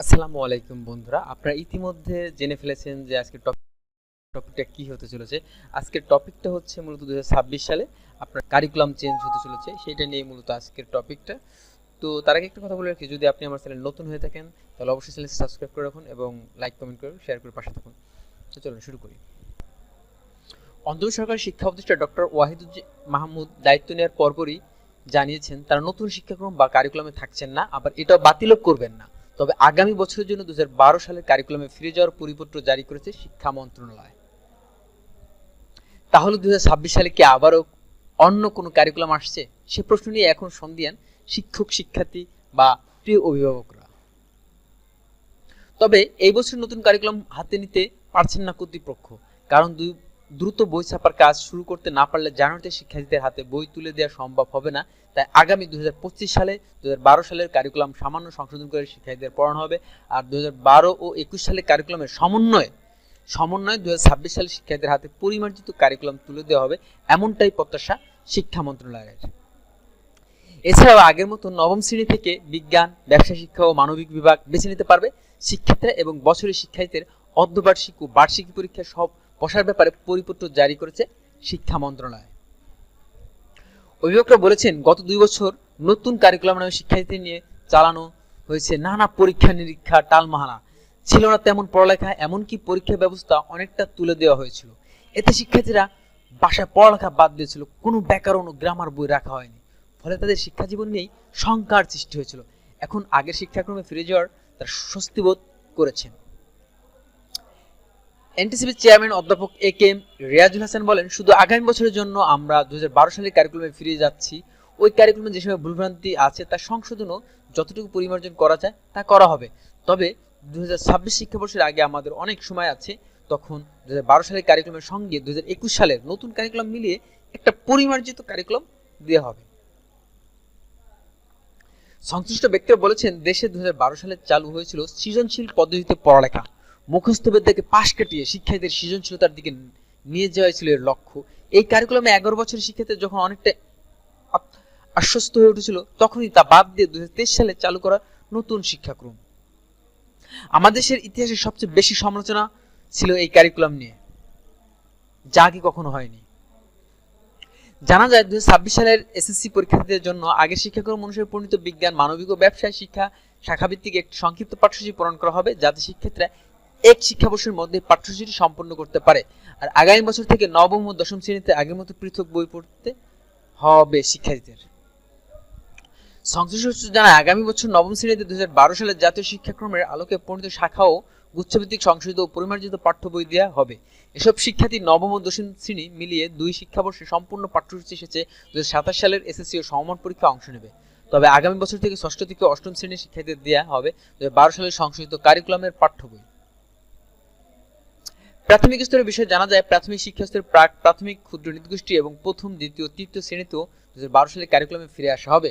আসসালামু আলাইকুম বন্ধুরা। আপনারা ইতিমধ্যে জেনে ফেলেছেন যে আজকের টপিকটা কি হতে চলেছে। আজকের টপিকটা হচ্ছে মূলত দু হাজার ছাব্বিশ সালে আপনার কারিকুলাম চেঞ্জ হতে চলেছে। সেটা নিয়ে মূলত আজকের টপিকটা। তো তার আগে একটা কথা বলে রাখি, যদি আপনি আমার চ্যানেল নতুন হয়ে থাকেন, তাহলে অবশ্যই চ্যানেল সাবস্ক্রাইব করে রাখুন এবং লাইক কমেন্ট করে শেয়ার করে পাশে থাকুন। তো চলুন শুরু করি। অন্তর সরকার শিক্ষা উপদেষ্টা ডক্টর ওয়াহিদুজ্জ মাহমুদ দায়িত্ব নেওয়ার পরপরই জানিয়েছেন, তারা নতুন শিক্ষাক্রম বা কারিকুলামে থাকছেন না, আবার এটাও বাতিলও করবেন না। তবে আগামী বছরের জন্য দু সালের কারিকুলামে ফিরে যাওয়ার পরিপত্র জারি করেছে শিক্ষা মন্ত্রণালয়। তাহলে দু হাজার ছাব্বিশ সালে কি আবারও অন্য কোনো কারিকুলাম আসছে? সে প্রশ্ন নিয়ে এখন সন্ধিয়ান শিক্ষক, শিক্ষার্থী বা প্রিয় অভিভাবকরা। তবে এই বছর নতুন কারিকুলাম হাতে নিতে পারছেন না কর্তৃপক্ষ, কারণ দুই দ্রুত বই ছাপার কাজ শুরু করতে না পারলে জানুয়ারিতে শিক্ষার্থীদের হাতে বই তুলে দেওয়া সম্ভব হবে না। তাই আগামী দু হাজার পঁচিশ সালে দু হাজার বারো সালের কারিকুলাম সামান্য সংশোধন করে শিক্ষার্থীদের পড়ানো হবে আর দু হাজার বারো ও একুশ সালের কারিকুলামের সমন্বয়ে সমন্বয়ে দু হাজার ছাব্বিশ সালে শিক্ষার্থীদের হাতে পরিমার্জিত কারিকুলাম তুলে দেওয়া হবে এমনটাই প্রত্যাশা শিক্ষা মন্ত্রণালয়ের। এছাড়াও আগের মতো নবম শ্রেণি থেকে বিজ্ঞান, ব্যবসা শিক্ষা ও মানবিক বিভাগ বেছে নিতে পারবে শিক্ষার্থীরা এবং বছরের শিক্ষার্থীদের অর্ধবার্ষিক ও বার্ষিকী পরীক্ষা সব বসার ব্যাপারে পরিপত্র জারি করেছে শিক্ষা মন্ত্রণালয়। অভিভাবকরা বলেছেন, গত দুই বছর নতুন কারিকুলাম নামে শিক্ষার্থী নিয়ে চালানো হয়েছে নানা পরীক্ষা নিরীক্ষা টালমাহানা। ছিল না তেমন পড়ালেখা, এমনকি পরীক্ষা ব্যবস্থা অনেকটা তুলে দেওয়া হয়েছিল। এতে শিক্ষার্থীরা বাসায় পড়ালেখা বাদ দিয়েছিল, কোনো ব্যাকরণ ও গ্রামার বই রাখা হয়নি। ফলে তাদের শিক্ষা জীবন নিয়েই শঙ্কার সৃষ্টি হয়েছিল। এখন আগের শিক্ষাক্রমে ফিরে যাওয়ার তার স্বস্তিবোধ করেছেন। এনটিসিবির চেয়ারম্যান অধ্যাপক A K M Riazul Hasan বলেন, শুধু আগামী বছরের জন্য আমরা দু হাজার বারো সালের কারিকুলামে ফিরে যাচ্ছি। ওই কারিকুলামে যে সময় ভুলভ্রান্তি আছে, তার সংশোধনও যতটুকু পরিমার্জন করা যায়, তা করা হবে। তবে দু হাজার ছাব্বিশ শিক্ষাবর্ষের আগে আমাদের অনেক সময় আছে, তখন দু হাজার বারো সালের কারিকুলামের সঙ্গে দু হাজার একুশ সালের নতুন কারিকুলাম মিলিয়ে একটা পরিমার্জিত কারিকুলাম দেওয়া হবে। সংশ্লিষ্ট ব্যক্তিরা বলেছেন, দেশে দু হাজার বারো সালে চালু হয়েছিল সৃজনশীল পদ্ধতিতে পড়ালেখা। মুখস্থ বিদ্যাকে পাশ কাটিয়ে শিক্ষার্থীদের সৃজনশীলতার দিকে নিয়ে যাওয়া ছিল এর লক্ষ্য। এই কারিকুলামে এগারো বছরের শিক্ষার্থী যখন অনেকটা আশ্বস্ত হয়ে উঠেছিল, তখনই তা বাদ দিয়ে দু সালে চালু করা নতুন শিক্ষাক্রম। আমাদের দেশের ইতিহাসে সবচেয়ে বেশি সমালোচনা ছিল এই কারিকুলাম নিয়ে, যা কি কখনো হয়নি। জানা যায়, দুই হাজার ছাব্বিশ সালের এসএসসি পরীক্ষার্থীদের জন্য আগের শিক্ষাক্রম অনুসারে পরিণত বিজ্ঞান, মানবিক ও ব্যবসায় শিক্ষা শাখাভিত্তিক একটি সংক্ষিপ্ত পাঠ্যসূচি প্রণয়ন করা হবে, যাতে শিক্ষার্থীরা এক শিক্ষাবর্ষের মধ্যে পাঠ্যসূচি সম্পন্ন করতে পারে। আর আগামী বছর থেকে নবম ও দশম শ্রেণীতে আগের মতো পৃথক বই পড়তে হবে শিক্ষার্থীদের। সংশ্লিষ্ট সূত্র জানায়, আগামী বছর নবম শ্রেণীতে দু বারো সালের জাতীয় শিক্ষাক্রমের আলোকে পরিণত শাখা ও গুচ্ছভিত্তিক সংশোধিত ও পরিমার্জিত পাঠ্য বই দেওয়া হবে। এসব শিক্ষার্থী নবম ও দশম শ্রেণি মিলিয়ে দুই শিক্ষাবর্ষে সম্পূর্ণ পাঠ্যসূচি এসেছে দু সাতাশ সালের এসএসসি ও সমমান পরীক্ষা অংশ নেবে। তবে আগামী বছর থেকে ষষ্ঠ থেকে অষ্টম শ্রেণির শিক্ষার্থীদের দেওয়া হবে দু হাজার বারো সালের সংশোধিত কারিকুলামের পাঠ্য বই। প্রাথমিক স্তরের বিষয়ে জানা যায়, প্রাথমিক শিক্ষা স্তরের প্রাক প্রাথমিক ক্ষুদ্র নির্দিষ্টি এবং প্রথম, দ্বিতীয়, তৃতীয় শ্রেণীতেও দু সালের কারিকুলামে ফিরে আসা হবে।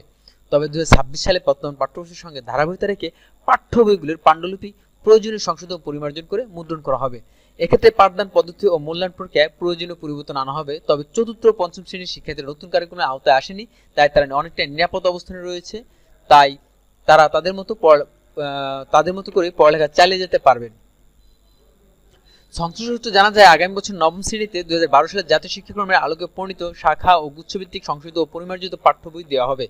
তবে দু হাজার ছাব্বিশ সালে বর্তমান পাঠ্যপুস্তকের সঙ্গে ধারাবাহিকতা রেখে পাঠ্য বইগুলির পাণ্ডুলিপি প্রয়োজনীয় সংশোধন পরিমার্জন করে মুদ্রণ করা হবে। এক্ষেত্রে পাঠদান পদ্ধতি ও মূল্যায়ন প্রক্রিয়ায় প্রয়োজনীয় পরিবর্তন আনা হবে। তবে চতুর্থ পঞ্চম শ্রেণির শিক্ষার্থীরা নতুন কারিকুলামের আওতায় আসেনি, তাই তারা অনেকটা নিরাপদ অবস্থানে রয়েছে। তাই তারা তাদের মতো তাদের মতো করে পড়ালেখা চালিয়ে যেতে পারবেন। সংশ্লিষ্ট জানা যায়, আগামী বছর নবম শ্রেণীতে দু হাজার বারো সালের জাতীয় শিক্ষাক্রমের আলোকে প্রণীত শাখা ও গুচ্ছভিত্তিক সংশোধিত ও পরিমার্জিত পাঠ্য বই দেওয়া হবে।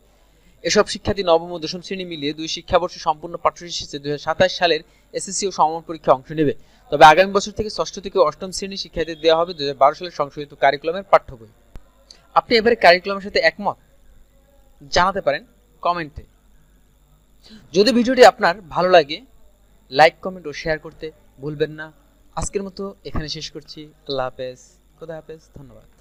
এসব শিক্ষার্থী নবম ও দশম শ্রেণি মিলিয়ে দুই শিক্ষাবর্ষে সম্পূর্ণ পাঠ্যসূচি দুই সালের এসএসসি ও সমমান পরীক্ষা অংশ নেবে। তবে আগামী বছর থেকে ষষ্ঠ থেকে অষ্টম শ্রেণির শিক্ষার্থীদের দেওয়া হবে দু হাজার বারো সালের সংশোধিত কারিকুলামের পাঠ্য বই আপনি এবারে কারিকুলামের সাথে একমত? জানাতে পারেন কমেন্টে। যদি ভিডিওটি আপনার ভালো লাগে, লাইক, কমেন্ট ও শেয়ার করতে ভুলবেন না। আজকের মতো এখানে শেষ করছি। আল্লাহ হাফেজ। খোদা হাফেজ। ধন্যবাদ।